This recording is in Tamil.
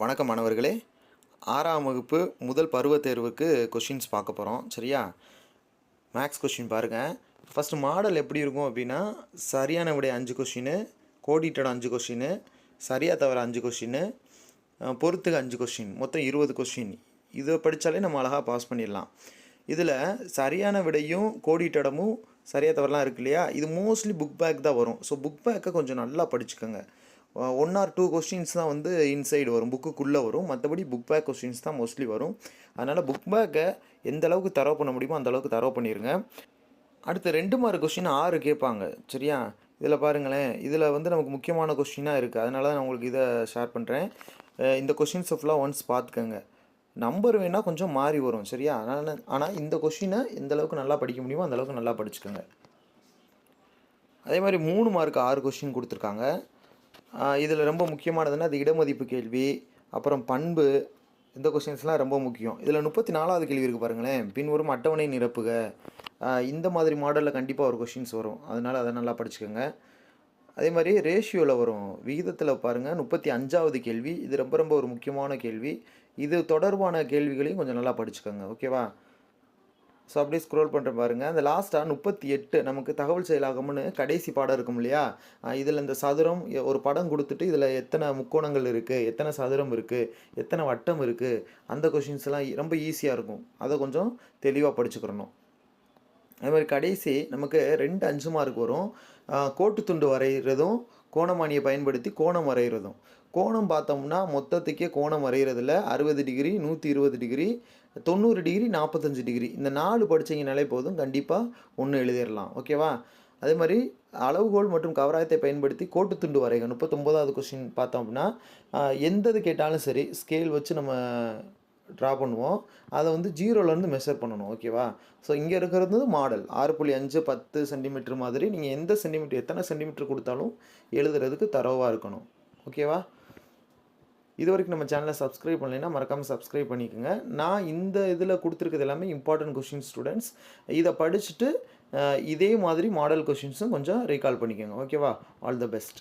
வணக்கம் மாணவர்களே. ஆறாம் வகுப்பு முதல் பருவத் தேர்வுக்கு கொஷின்ஸ் பார்க்க போகிறோம் சரியா? மேக்ஸ் கொஷின் பாருங்கள் ஃபஸ்ட்டு மாடல் எப்படி இருக்கும் அப்படின்னா சரியான விடை அஞ்சு கொஷினு கோடிட்டடம் அஞ்சு கொஷினு சரியாக தவிர அஞ்சு கொஷினு பொறுத்துக்கு அஞ்சு கொஷின் மொத்தம் இருபது கொஷின் இதை படித்தாலே நம்ம அழகாக பாஸ் பண்ணிடலாம். இதில் சரியான விடையும் கோடிட்டடமும் சரியாக தவறலாம் இருக்கு இல்லையா? இது மோஸ்ட்லி புக் பேக் தான் வரும். ஸோ புக் பேக்கை கொஞ்சம் நல்லா படிச்சுக்கோங்க. ஒன் ஆர் டூ கொஸ்டின்ஸ் தான் வந்து இன்சைடு வரும். புக்குக்குள்ளே வரும். மற்றபடி புக் பேக் கொஸ்டின்ஸ் தான் மோஸ்ட்லி வரும். அதனால் புக் பேக்கை எந்த அளவுக்கு தரவு பண்ண முடியுமோ அந்த அளவுக்கு தரவு பண்ணிடுங்க அடுத்து ரெண்டு மார்க் கொஸ்டின் ஆறு கேட்பாங்க. சரியா? இதில் பாருங்களேன். இதில் வந்து நமக்கு முக்கியமான கொஸ்டினாக இருக்குது அதனால தான் நான் உங்களுக்கு இதை ஷேர் பண்ணுறேன் இந்த கொஷின்ஸை ஃபுல்லாக ஒன்ஸ் பார்த்துக்கோங்க. நம்பர் வேணால் கொஞ்சம் மாறி வரும். சரியா? அதனால் ஆனால் இந்த கொஷினை எந்த அளவுக்கு நல்லா படிக்க முடியுமோ அந்தளவுக்கு நல்லா படிச்சுக்கோங்க. அதே மாதிரி மூணு மார்க் ஆறு கொஷின் கொடுத்துருக்காங்க. இதில் ரொம்ப முக்கியமானதுன்னா அது இடமதிப்பு கேள்வி அப்புறம் பண்பு இந்த கொஷின்ஸ்லாம் ரொம்ப முக்கியம். இதில் முப்பத்தி நாலாவது கேள்வி இருக்குது பாருங்களேன். பின்வரும் அட்டவணை நிரப்புக. இந்த மாதிரி மாடலில் கண்டிப்பாக ஒரு கொஷின்ஸ் வரும். அதனால் அதை நல்லா படிச்சுக்கோங்க. அதே மாதிரி ரேஷியோவில் வரும். விகிதத்தில் பாருங்கள் முப்பத்தி அஞ்சாவது கேள்வி. இது ரொம்ப ரொம்ப ஒரு முக்கியமான கேள்வி. இது தொடர்பான கேள்விகளையும் கொஞ்சம் நல்லா படிச்சுக்கோங்க. ஓகேவா? ஸோ அப்படியே ஸ்க்ரோல் பண்ணுற பாருங்க. அந்த லாஸ்ட்டாக முப்பத்தி எட்டு நமக்கு தகவல் செயலாகும்னு கடைசி பாடம் இருக்கும் இல்லையா? இதில் இந்த சதுரம் ஒரு படம் கொடுத்துட்டு இதில் எத்தனை முக்கோணங்கள் இருக்குது எத்தனை சதுரம் இருக்குது எத்தனை வட்டம் இருக்குது அந்த கொஷின்ஸ்லாம் ரொம்ப ஈஸியாக இருக்கும். அதை கொஞ்சம் தெளிவாக படிச்சுக்கிறணும். அதுமாதிரி கடைசி நமக்கு ரெண்டு அஞ்சு மார்க் வரும். கோட்டு துண்டு வரைகிறதும் கோணமானியை பயன்படுத்தி கோணம் வரைகிறதும். கோணம் பார்த்தோம்னா மொத்தத்துக்கே கோணம் வரைகிறதுல அறுபது டிகிரி நூற்றி இருபது டிகிரி தொண்ணூறு டிகிரி நாற்பத்தஞ்சு டிகிரி. இந்த நாலு படித்தீங்கனாலே போதும். கண்டிப்பாக ஒன்று எழுதிடலாம் ஓகேவா அதே மாதிரி அளவுகோல் மற்றும் கவராயத்தை பயன்படுத்தி கோட்டு துண்டு வரைக. முப்பத்தொம்போதாவது கொஸ்டின் பார்த்தோம் அப்படின்னா எந்தது கேட்டாலும் சரி ஸ்கேல் வச்சு நம்ம ட்ரா பண்ணுவோம். அதை வந்து ஜீரோலேருந்து மெஷர் பண்ணணும் ஓகேவா ஸோ இங்கே இருக்கிறது மாடல் ஆறு புள்ளி அஞ்சு பத்து சென்டிமீட்டர் மாதிரி நீங்கள் எந்த சென்டிமீட்டர் எத்தனை சென்டிமீட்டர் கொடுத்தாலும் எழுதுறதுக்கு தரவாக இருக்கணும் ஓகேவா இது வரைக்கும் நம்ம சேனலை சப்ஸ்கிரைப் பண்ணலைன்னா மறக்காமல் சப்ஸ்கிரைப் பண்ணிக்கோங்க. நான் இந்த இதில் கொடுத்துருக்கிறது எல்லாமே இம்பார்ட்டன்ட் கொஷின் ஸ்டூடெண்ட்ஸ் இதை படிச்சுட்டு இதே மாதிரி மாடல் கொஷின்ஸும் கொஞ்சம் ரீகால் பண்ணிக்கோங்க ஓகேவா ஆல் த பெஸ்ட்